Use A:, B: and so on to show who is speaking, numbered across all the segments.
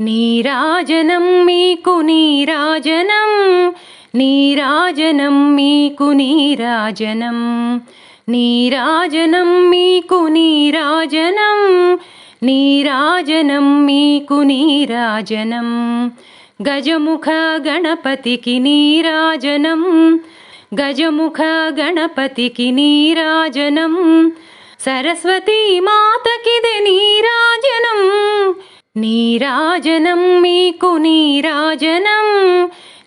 A: నీరాజనం మీకు నీరాజనం నీరాజనం మీకు నీరాజనం నీరాజనం మీకు నీరాజనం నీరాజనం మీకు నీరాజనం గజముఖ గణపతికి నీరాజనం గజముఖ గణపతికి నీరాజనం సరస్వతీ మాతకిది నీరాజనం నీరాజనం మీకు నీరాజనం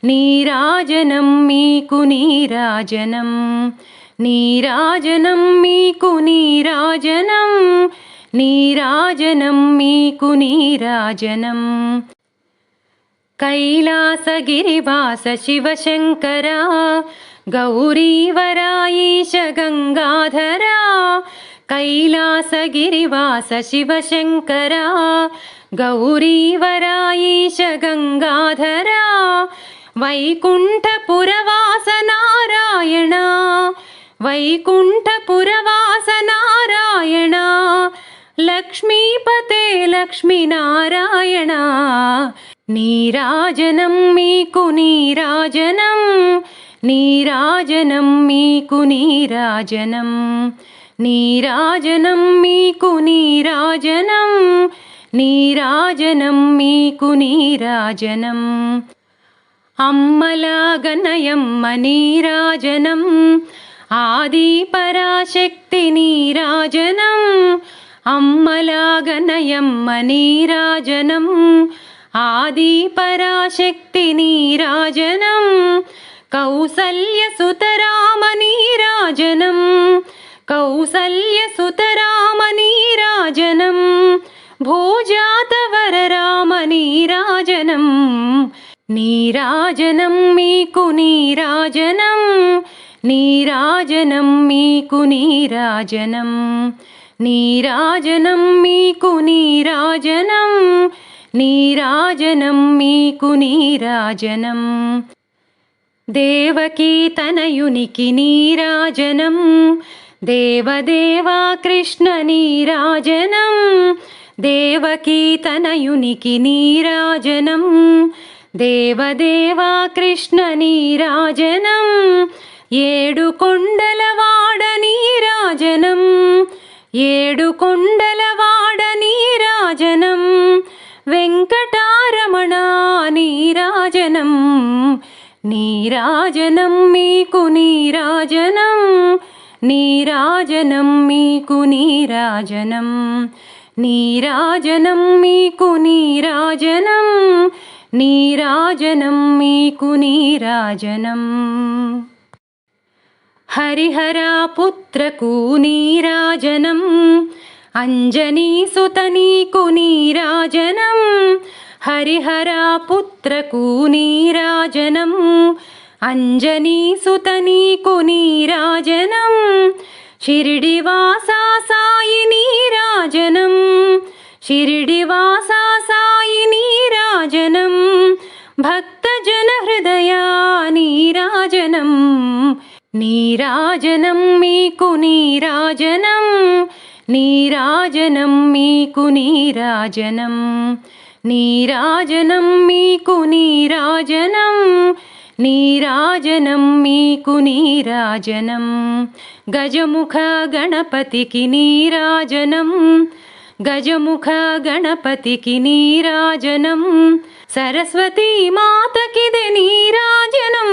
A: నీరాజనం మీకు నీరాజనం నీరాజనం మీకు నీరాజనం నీరాజనం మీకు నీరాజనం कैलासगिरिवास शिवशङ्करा गौरीवरायीश गङ्गाधरा कैलासगिरिवास शिवशङ्करा गौरीवरायीश गङ्गाधरा वैकुण्ठपुरवास नारायण वैकुण्ठपुरवास नारायण लक्ष्मीपते लक्ष्मीनारायण नीराजनं मीकु नीराजनं नीराजनं मीकु नीराजनं नीराजनं मीकु नीराजनं నీరాజనం మీకు నీరాజనం. అమ్మలాగనయమ్మ నీరాజనం ఆది పరాశక్తి నీరాజనం. అమ్మలాగనయమ్మ నీరాజనం ఆది పరాశక్తి నీరాజనం. కౌసల్య సుతరామ నీరాజనం. కౌసల్య సుతరామ నీరాజనం. భోజాతవర రామ నీరాజనం. నీరాజనం మీకు నీరాజనం. నీరాజనం మీకు నీరాజనం. నీరాజనం మీకు నీరాజనం. నీరాజనం మీకు నీరాజనం. దేవకీ తనయునికి నీరాజనం. దేవదేవా కృష్ణ నీరాజనం. దేవకీ తనయునికి నీరాజనం. దేవదేవా కృష్ణ నీరాజనం. ఏడు కొండలవాడ నీరాజనం. ఏడు కొండలవాడ నీరాజనం. వెంకటారమణ నీరాజనం. నీరాజనం మీకు నీరాజనం. నీరాజనం మీకు నీరాజనం. నీరాజనం మీకు నీరాజనం నీరాజనం మీకు నీరాజనం హరిహరాపుత్రకు నీరాజనం అంజనీసుత నీకు నీరాజనం హరిహరాపుత్రకు నీరాజనం అంజనీసుత शिरिडिवासायिनीराजनं शिरिडिवासायिनीराजनं भक्तजनहृदया नीराजनं नीराजनं मी कुनीराजनं नीराजनं मी नीराजनं नीराजनं मी कुनीराजनम् నీరాజనం మీకు నీరాజనం నీరాజనం మీకు నీరాజనం గజముఖ గణపతికి నీరాజనం గజముఖ గణపతికి నీరాజనం సరస్వతీ మాతకిది నీరాజనం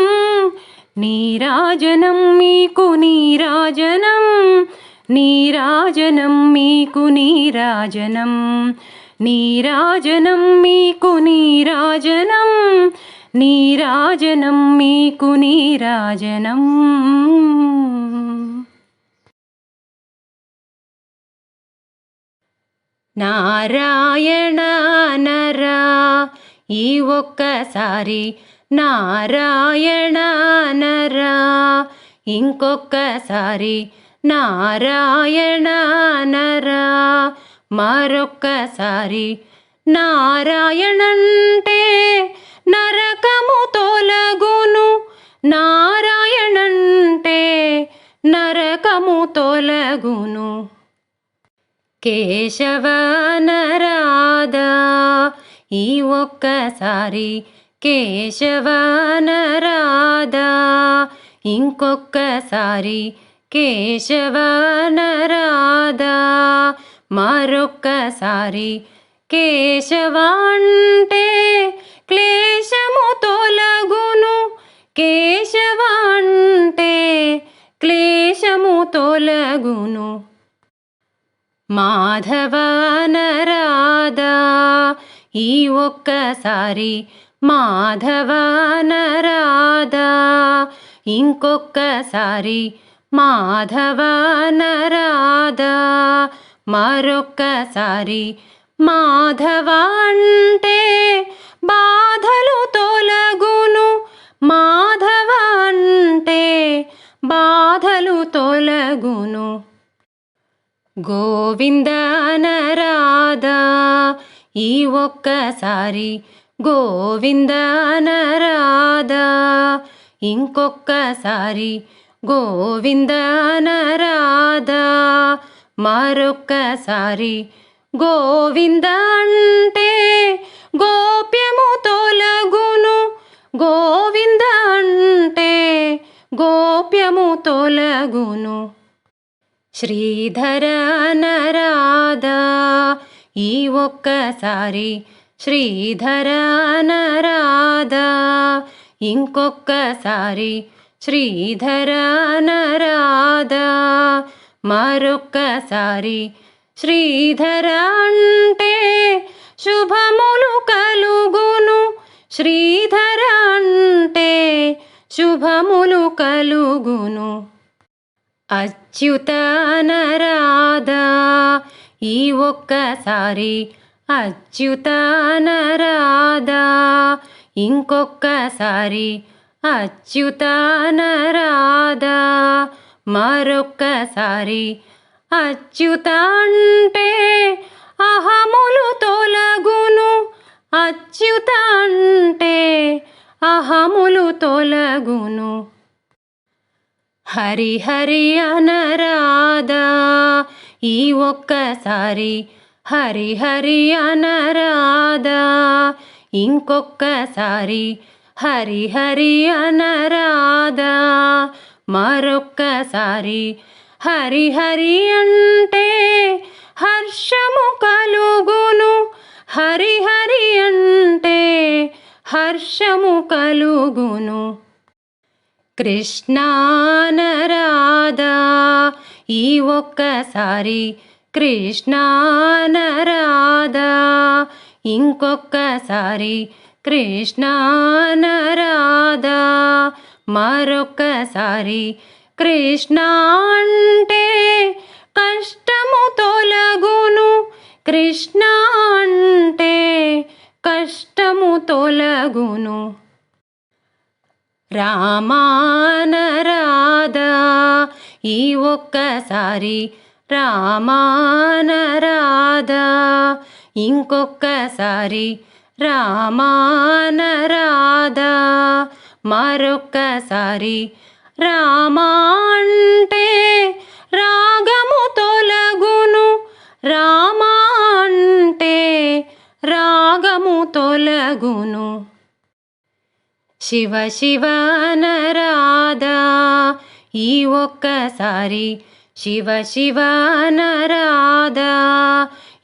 A: నీరాజనం మీకు నీరాజనం నీరాజనం మీకు నీరాజనం నీరాజనం మీకు నీరాజనం నీరాజనం మీకు నీరాజనం నారాయణ నరా ఈ ఒక్కసారి నారాయణ నరా ఇంకొక్కసారి నారాయణ నరా మరొక్కసారి నారాయణంటే తొలగును. కేశవ నరాధా ఈ ఒక్కసారి కేశవ నరాధా ఇంకొక్కసారి కేశవ నరాధా మరొక్కసారి కేశవంటే క్లేశము తొలగు మాధవనరాధా. ఈ ఒక్కసారి మాధవనరాధా. ఇంకొక్కసారి మాధవనరాధా. మరొక్కసారి మాధవ అంటే బాధలు గోవింద నరాదా? ఈ ఒక్కసారి గోవింద నరాదా? ఇంకొక్కసారి గోవింద నరాదా? మరొక్కసారి గోవింద అంటే గోప్యము తొలగును. గోవింద అంటే గోప్యము తొలగును. శ్రీధర నరాదా ఈ ఒక్కసారి శ్రీధర నరాదా ఇంకొక్కసారి శ్రీధర నరాదా మరొక్కసారి శ్రీధర అంటే శుభములు కలుగును. శ్రీధర అంటే శుభములు కలుగును. అచ్యుతానరాధా. ఈ ఒక్కసారి అచ్యుతానరాధా. ఇంకొక్కసారి అచ్యుతానరాధా. మరొక్కసారి అచ్యుతాంటే అహములు తొలగును. అచ్యుతాంటే అహములు తొలగును. హరి హరి అనరాధా ఈ ఒక్కసారి హరి హరి అనరాధా ఇంకొక్కసారి హరి హరి అనరాధా మరొక్కసారి హరి హరి అంటే హర్షము కలుగును. హరి హరి అంటే హర్షము కలుగును. కృష్ణానరాధా. ఈ ఒక్కసారి కృష్ణానరాధా. ఇంకొక్కసారి కృష్ణానరాధా. మరొక్కసారి కృష్ణ అంటే కష్టము తొలగును. కృష్ణ అంటే కష్టము తొలగును. రామానరాధా ఈ ఒక్కసారి రామానరాధా ఇంకొక్కసారి రామానరాధా మరొక్కసారి రామా అంటే రాగము తొలగును. రామా అంటే రాగము తొలగును. శివ శివ నరాధా ఈ ఒక్కసారి శివ శివ నరాధా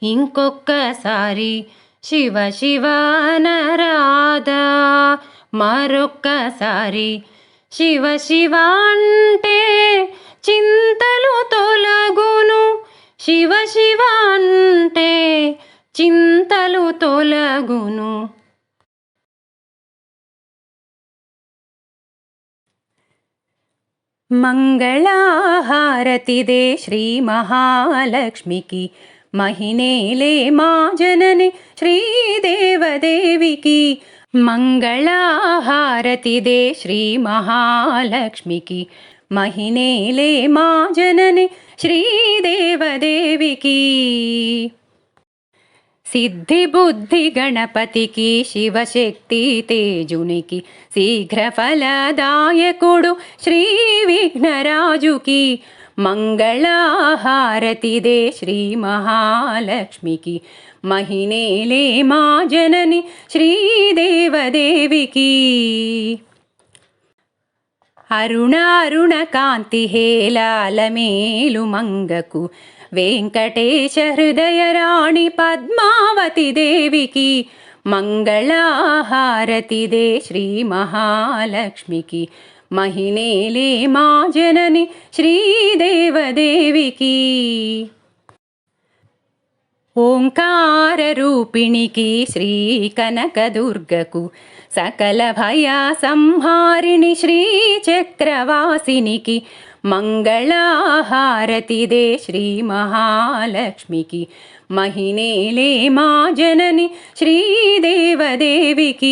A: ఇంకొక్కసారి శివ శివ నరాధా మరొక్కసారి శివ శివ అంటే చింతలు తొలగును. శివ శివ అంటే చింతలు తొలగును. मङ्गलाहारतिदे श्रीमहालक्ष्मिकी। महिनेले मा माजननि श्रीदेवादेविकी। मङ्गलाहारतिदे श्रीमहालक्ष्मिकी। महिनेले मा माजननि श्रीदेवदेविकी। సిద్ధిబుద్ధి గణపతికి శివశక్తి తేజునికి శీఘ్రఫలదాయకుడు శ్రీ విఘ్నరాజుకి మంగళహారతిదే శ్రీ మహాలక్ష్మికి మహినేలే మా జనని శ్రీదేవదేవికి. అరుణ అరుణ కాంతి హేలాల మేలు మంగకు వెంకటేశ హృదయ రాణి పద్మావతి దేవికి మంగళహారతిదే శ్రీ మహాలక్ష్మికి మహినేలే మా జనని శ్రీదేవదేవికి ఓంకార రూపిణికి శ్రీ కనకదుర్గకు సకల భయ సంహారిణి శ్రీ చక్రవాసినికి मङ्गलाहारतिदे हारतिदे महिनेले मा जननि श्रीदेवदेविकी श्रीदेवदेवकी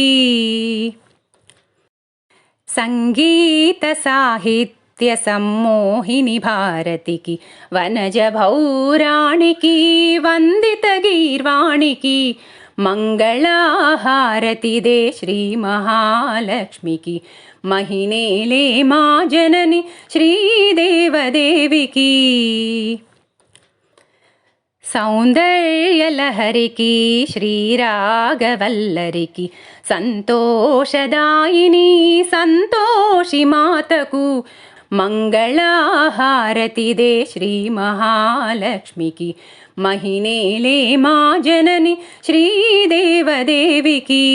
A: सङ्गीतसाहित्यसम्मोहिनि भारतिकी वनजभौराणिकी वन्दितगीर्वाणिकी मङ्गलाहारतिदे श्रीमहालक्ष्मिकी మహినేలే మా జనని శ్రీదేవదేవికి. సౌందర్యలహరికి శ్రీరాగవల్లరికి సంతోషదాయిని సంతోషి మాతకు మంగళహారతిదే శ్రీ మహాలక్ష్మికి మహినేలే మా జనని శ్రీదేవదేవికి.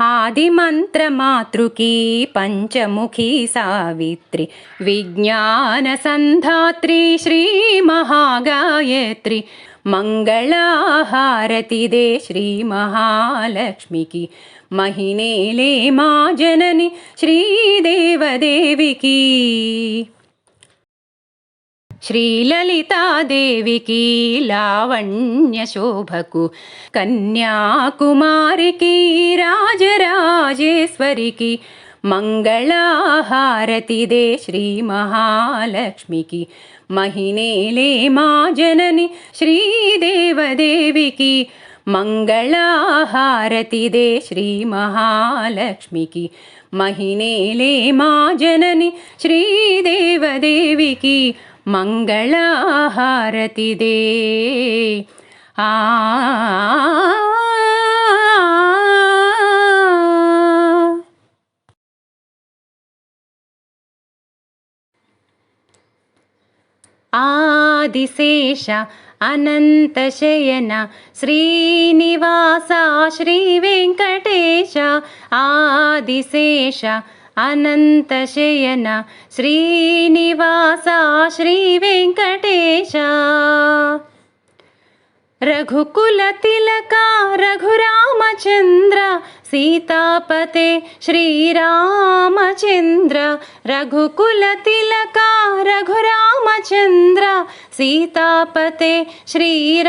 A: आदिमन्त्रमातृकी पञ्चमुखी सावित्री विज्ञानसन्धात्री श्रीमहागायत्री मङ्गलाहारतिदे मङ्गलाहारति महिनेले मा जननि श्रीदेवदेविकी। శ్రీలలితాదేవికి లావణ్యశోభకు కన్యాకుమారికి రాజరాజేశ్వరికి మంగళహారతిదే శ్రీ మహాలక్ష్మికి మహినేలే మా జనని శ్రీదేవదేవికి మంగళహారతిదే శ్రీ మహాలక్ష్మికి మహినేలే మా ಮಂಗಳಾಹಾರತಿದೆ ಆ ಆದಿಶೇಷ ಅನಂತಶಯನ ಶ್ರೀನಿವಾಸ ಶ್ರೀ ವೆಂಕಟೇಶ ಆದಿಶೇಷ अनन्तशयन श्रीनिवासा श्रीवेङ्कटेशा। रघुकुलतिलका रघुरामचन्द्र सीतापते श्रीरामचन्द्र रघुकुलतिलका रघुरामचन्द्र सीतापते श्रीरामचन्द्र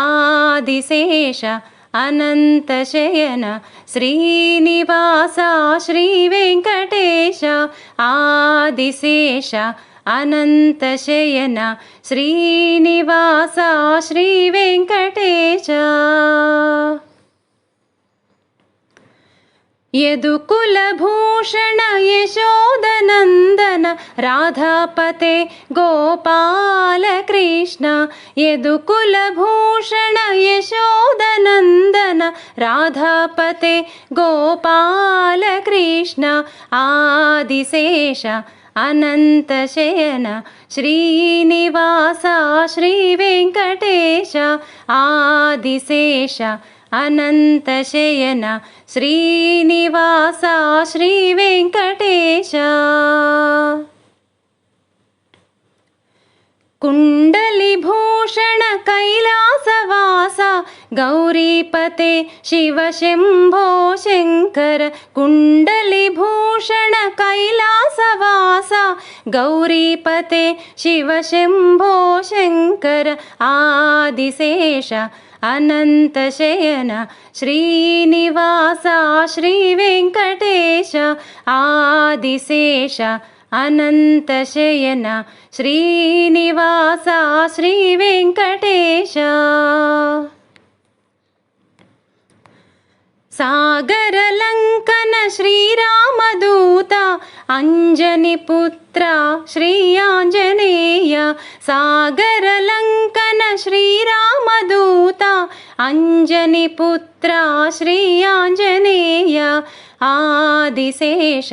A: आदिशेष अनन्तशयन श्रीनिवासः श्रीवेङ्कटेश आदिशेष अनन्तशयन श्रीनिवासः श्रीवेङ्कटेश। यदुकुलभूषण यशोदनन्दन राधापते गोपालकृष्ण यदुकुलभूषण यशोदनन्दन राधापते गोपालकृष्ण आदिशेष अनन्तशयन श्रीनिवास श्रीवेङ्कटेश आदिशेष अनन्तशयन श्रीनिवास श्रीवेङ्कटेश। कुण्डलिभूषणकैलासवास गौरीपते शिवशम्भो शङ्कर। कुण्डलिभूषणकैलासवास गौरीपते शिवशम्भो शङ्कर। आदिशेष अनन्तशयन श्रीनिवास श्रीवेङ्कटेश आदिशेष अनन्तशयन श्रीनिवास श्रीवेङ्कटेश। सागरलङ्कन श्रीरामदूता अञ्जनीपुत्रा श्रियाञ्जनेय सागरलङ्कन श्रीरामदूता अञ्जनीपुत्रा श्रियाञ्जनेय आदिशेष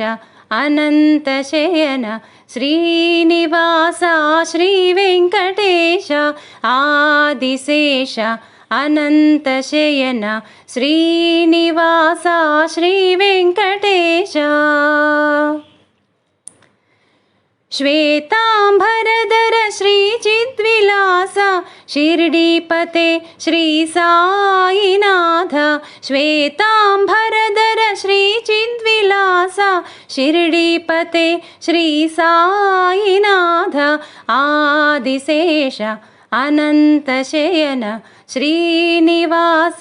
A: अनन्तशयन श्रीनिवास श्रीवेङ्कटेश आदिशेष अनन्तशयन श्रीनिवासा श्रीवेङ्कटेशेताम्भरधर श्रीचिद्विलास शिर्डीपते श्रीसायिनाथ श्वेताम्बरधर श्रीचिद्विलास शिर्डीपते श्रीसायिनाथ आदिशेष अनन्तशयन श्रीनिवास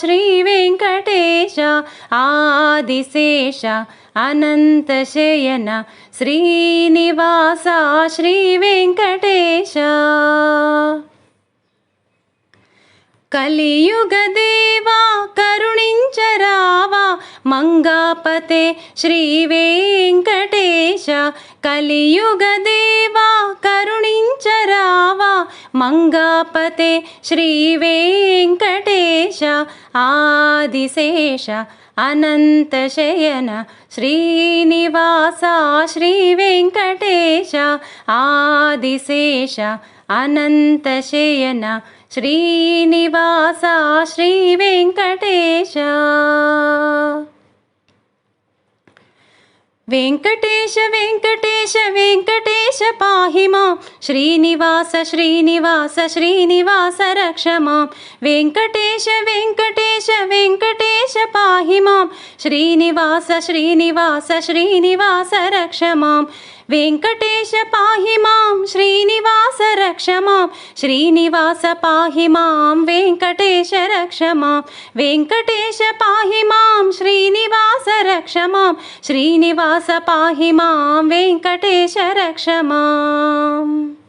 A: श्रीवेङ्कटेश आदिशेष अनन्तशयन श्रीनिवास श्रीवेङ्कटेश। कलियुगदेवा करुणिचरा वा मङ्गापते श्रीवेङ्कटेश कलियुगदे मङ्गापते श्रीवेङ्कटेश आदिशेष अनन्तशयन श्रीनिवासः श्रीवेङ्कटेश आदिशेष अनन्तशयन श्रीनिवासः श्रीवेङ्कटेश वेङ्कटेश वेङ्कटेश वेङ्कटेश पाहि मां। श्रीनिवास श्रीनिवास श्रीनिवास रक्ष मां। वेङ्कटेश वेङ्कटेश वेङ्कटेश पाहि मां। श्रीनिवास श्रीनिवास श्रीनिवास रक्ष माम वेङ्कटेश पाहि मां श्रीनिवास रक्ष मां श्रीनिवास पाहि मां वेङ्कटेश रक्ष मां वेङ्कटेश पाहि मां श्रीनिवास रक्ष मां श्रीनिवास पाहि मां वेङ्कटेश रक्ष माम्